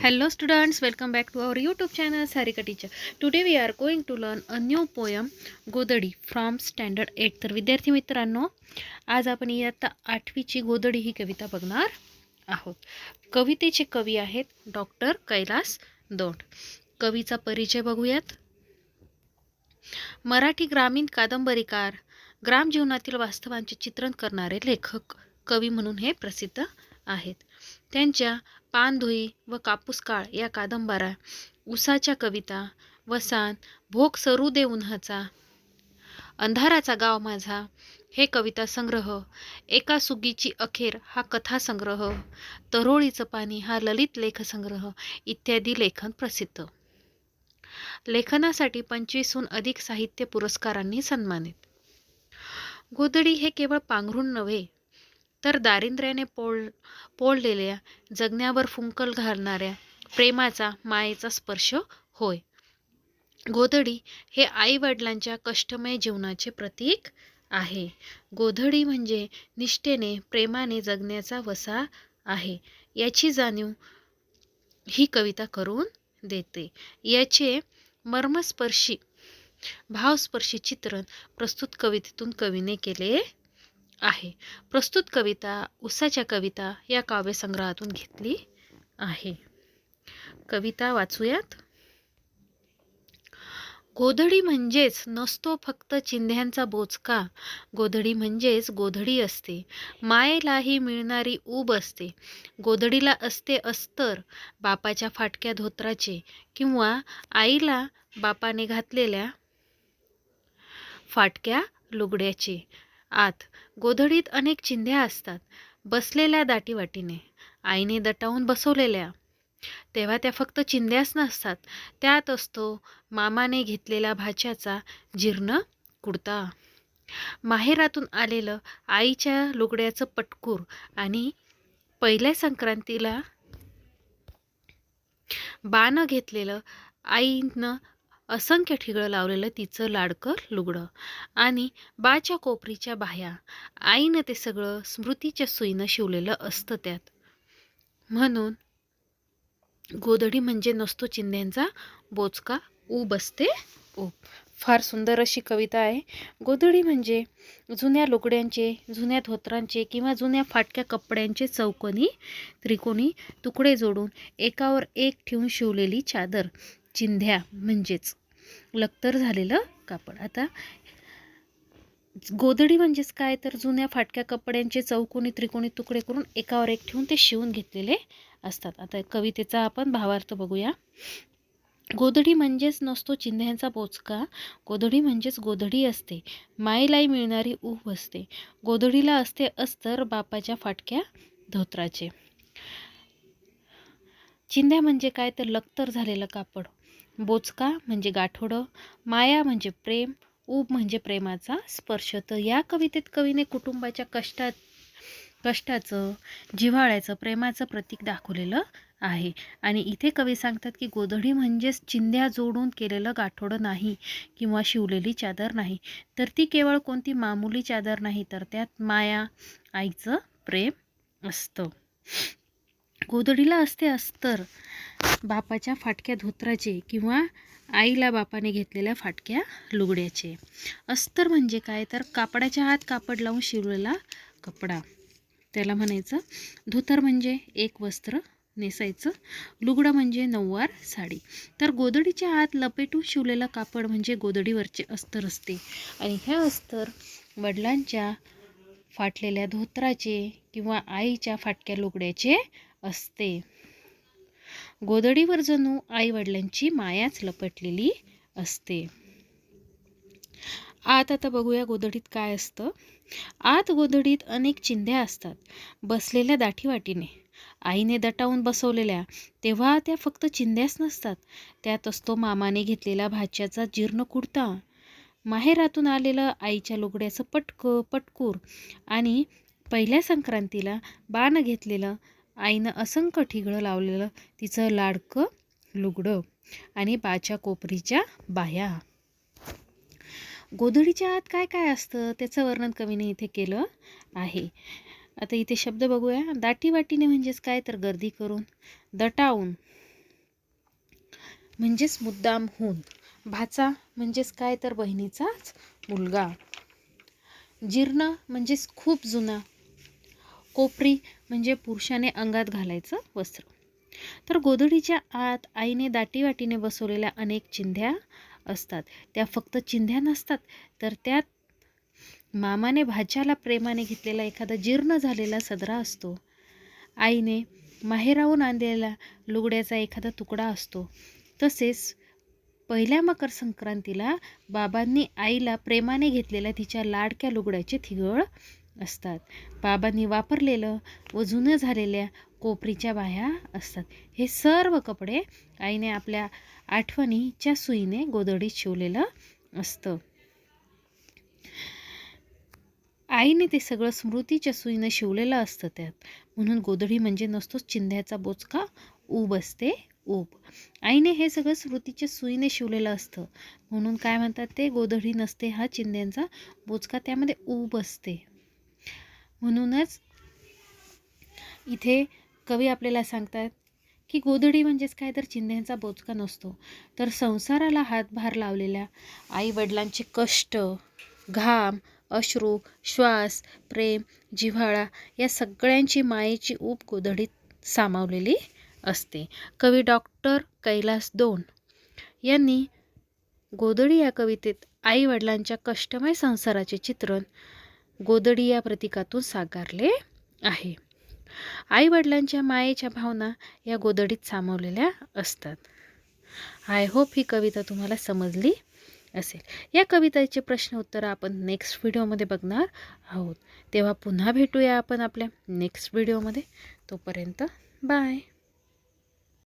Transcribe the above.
Hello students, welcome back to our YouTube channel Sarika Teacher. Today we are going to learn a new poem Godadi from standard eight तर विद्यार्थी मित्रांनो आज आपण इयत्ता आठवीची गोदडी ही कविता बघणार आहोत. कवितेचे कवी आहेत डॉक्टर कैलास दोंड. कवीचा परिचय बघूयात. मराठी ग्रामीण कादंबरीकार ग्राम जीवनातील वास्तवांचे चित्रण करणारे लेखक कवी म्हणून हे प्रसिद्ध आहेत. त्यांच्या पानधुई व कापूस काळ या कादंबऱ्या उसाच्या कविता वसान भोग सरू दे उन्हाचा अंधाराचा गाव माझा हे कविता संग्रह. एका सुगीची अखेर हा कथा संग्रह. तरोळीचं पाणी हा ललित लेखसंग्रह इत्यादी लेखन प्रसिद्ध. लेखनासाठी पंचवीसहून अधिक साहित्य पुरस्कारांनी सन्मानित. गोदडी हे केवळ पांघरून नव्हे तर दारिद्र्याने पोळ पोळलेल्या जगण्यावर फुंकल घालणाऱ्या प्रेमाचा मायेचा स्पर्श होय. गोधडी हे आई वडिलांच्या कष्टमय जीवनाचे प्रतीक आहे. गोधडी म्हणजे निष्ठेने प्रेमाने जगण्याचा वसा आहे. याची जाणीव ही कविता करून देते. याचे मर्मस्पर्शी भावस्पर्शी चित्रण प्रस्तुत कवितेतून कवीने केले आहे. प्रस्तुत कविता उसाच्या कविता या काव्यसंग्रहातून घेतली आहे. कविता वाचूयात. गोधडी म्हणजेच नसतो फक्त चिंध्यांचा बोचका. गोधडी म्हणजेच गोधडी असते. मायेलाही मिळणारी ऊब असते. गोधडीला असते अस्तर बापाच्या फाटक्या धोत्राचे किंवा आईला बापाने घातलेल्या फाटक्या लुगड्याचे. आत गोधडीत अनेक चिंध्या असतात बसलेल्या दाटीवाटीने. आईने दटावून बसवलेल्या. तेव्हा त्या फक्त चिंध्याच नसतात त्यात असतो मामाने घेतलेला भाच्याचा जीर्ण कुडता. माहेरातून आलेलं आईच्या लुगड्याचं पटकूर आणि पहिल्या संक्रांतीला बाण घेतलेलं आईनं असंख्य ठिगळं लावलेलं तिचं लाडकं लुगडं. आणि बाच्या कोपरीच्या बाह्या. आईनं ते सगळं स्मृतीच्या सुईनं शिवलेलं असतं त्यात. म्हणून गोधडी म्हणजे नसतो चिंध्यांचा बोचका ऊब असते ऊब फार सुंदर अशी कविता आहे. गोधडी म्हणजे जुन्या लुगड्यांचे जुन्या धोत्रांचे किंवा जुन्या फाटक्या कपड्यांचे चौकोनी त्रिकोणी तुकडे जोडून एकावर एक ठेवून शिवलेली चादर. चिंध्या म्हणजेच लक्तर झालेलं कापड. आता गोधडी म्हणजेच काय? तर जुन्या फाटक्या कपड्यांचे चौकोनी त्रिकोणी तुकडे करून एकावर एक ठेवून ते शिवून घेतलेले असतात. आता कवितेचा आपण भावार्थ बघूया. गोधडी म्हणजेच नसतो चिंध्यांचा बोचका गोधडी म्हणजेच गोधडी असते. माईलाई मिळणारी ऊब असते. गोधडीला असते अस्तर बापाच्या फाटक्या धोत्राचे. चिंध्या म्हणजे काय? तर लक्तर झालेलं कापड. बोचका म्हणजे गाठोडं. माया म्हणजे प्रेम. ऊब म्हणजे प्रेमाचा स्पर्श. तर या कवितेत कवीने कुटुंबाच्या कष्टात कष्टाचं जिव्हाळ्याचं प्रेमाचं प्रतीक दाखवलेलं आहे. आणि इथे कवी सांगतात की गोधडी म्हणजेच चिंध्या जोडून केलेलं गाठोडं नाही किंवा शिवलेली चादर नाही. तर ती केवळ कोणती मामुली चादर नाही तर त्यात माया आईचं प्रेम असतं. गोधडीला असते अस्तर. बापाच्या फाटक्या धोत्राचे किंवा आईला बापाने घेतलेल्या फाटक्या लुगड्याचे. अस्तर म्हणजे काय? तर कापडाच्या हात कापड लावून शिवलेला कपडा. त्याला म्हणायचं धोतर म्हणजे एक वस्त्र नेसायचं लुगडं म्हणजे नऊवार साडी. तर गोदडीच्या आत लपेटून शिवलेलं कापड म्हणजे गोदडीवरचे अस्तर असते. आणि हे अस्तर वडिलांच्या फाटलेल्या धोत्राचे किंवा आईच्या फाटक्या लुगड्याचे असते. गोदडीवर जणू आईवडिलांची मायाच लपटलेली असते. आत आता बघूया गोधडीत काय असतं. आत गोधडीत अनेक चिंध्या असतात. बसलेल्या दाठीवाटीने. आईने दटावून बसवलेल्या. तेव्हा त्या फक्त चिंध्याच नसतात. त्यात असतो मामाने घेतलेला भाच्याचा जीर्ण कुर्ता माहेरातून आलेलं आईच्या लुगड्याचं पटक पटकूर आणि पहिल्या संक्रांतीला बाण घेतलेलं आईनं असंख्य ठिगळं लावलेलं तिचं लाडकं लुगडं आणि बाच्या कोपरीच्या बाया गोधडीच्या आत काय काय असतं त्याचं वर्णन कवीने इथे केलं आहे. आता इथे शब्द बघूया. दाटीवाटीने म्हणजेच काय तर गर्दी करून दटावून म्हणजेच मुद्दाम होऊन भाचा म्हणजेच काय तर बहिणीचाच मुलगा. जीर्ण म्हणजेच खूप जुना कोपरी म्हणजे पुरुषाने अंगात घालायचं वस्त्र. तर गोधडीच्या आत आईने दाटीवाटीने बसवलेल्या अनेक चिंध्या असतात. त्या फक्त चिंध्या नसतात तर त्यात मामाने भाच्याला प्रेमाने घेतलेला एखादा जीर्ण झालेला सदरा असतो. आईने माहेराहून आणलेला लुगड्याचा एखादा तुकडा असतो. तसेच पहिल्या मकर संक्रांतीला बाबांनी आईला प्रेमाने घेतलेल्या तिच्या लाडक्या लुगड्याचे थिगळ असतात. बाबांनी वापरलेलं व जुनं झालेल्या कोपरीच्या बाह्या असतात. हे सर्व कपडे आईने आपल्या आठवणीच्या सुईने गोदडीत शिवलेलं असतं. आईने ते सगळं स्मृतीच्या सुईनं शिवलेलं असतं त्यात. म्हणून गोधडी म्हणजे नसतोच चिंध्याचा बोचका ऊब असते ऊब. आईने हे सगळं स्मृतीच्या सुईने शिवलेलं असतं. म्हणून काय म्हणतात ते गोधडी नसते हा चिंध्यांचा बोचका त्यामध्ये ऊब असते. म्हणूनच इथे कवी आपल्याला सांगतात की गोधडी म्हणजेच काय? तर चिंध्यांचा बोचका नसतो. तर संसाराला हातभार लावलेल्या आईवडिलांचे कष्ट घाम अश्रू श्वास प्रेम जिव्हाळा या सगळ्यांची मायेची ऊब गोधडीत सामावलेली असते. कवी डॉक्टर कैलास दोन यांनी गोधडी या कवितेत आईवडिलांच्या कष्टमय संसाराचे चित्रण गोदडी या प्रतीकातून साकारले आहे. आईवडिलांच्या मायेच्या भावना या गोदडीत सामावलेल्या असतात. आय होप ही कविता तुम्हाला समजली असेल. या कवितेचे प्रश्न उत्तर आपण नेक्स्ट व्हिडिओमध्ये बघणार आहोत. तेव्हा पुन्हा भेटूया आपण आपल्या नेक्स्ट व्हिडिओमध्ये तोपर्यंत बाय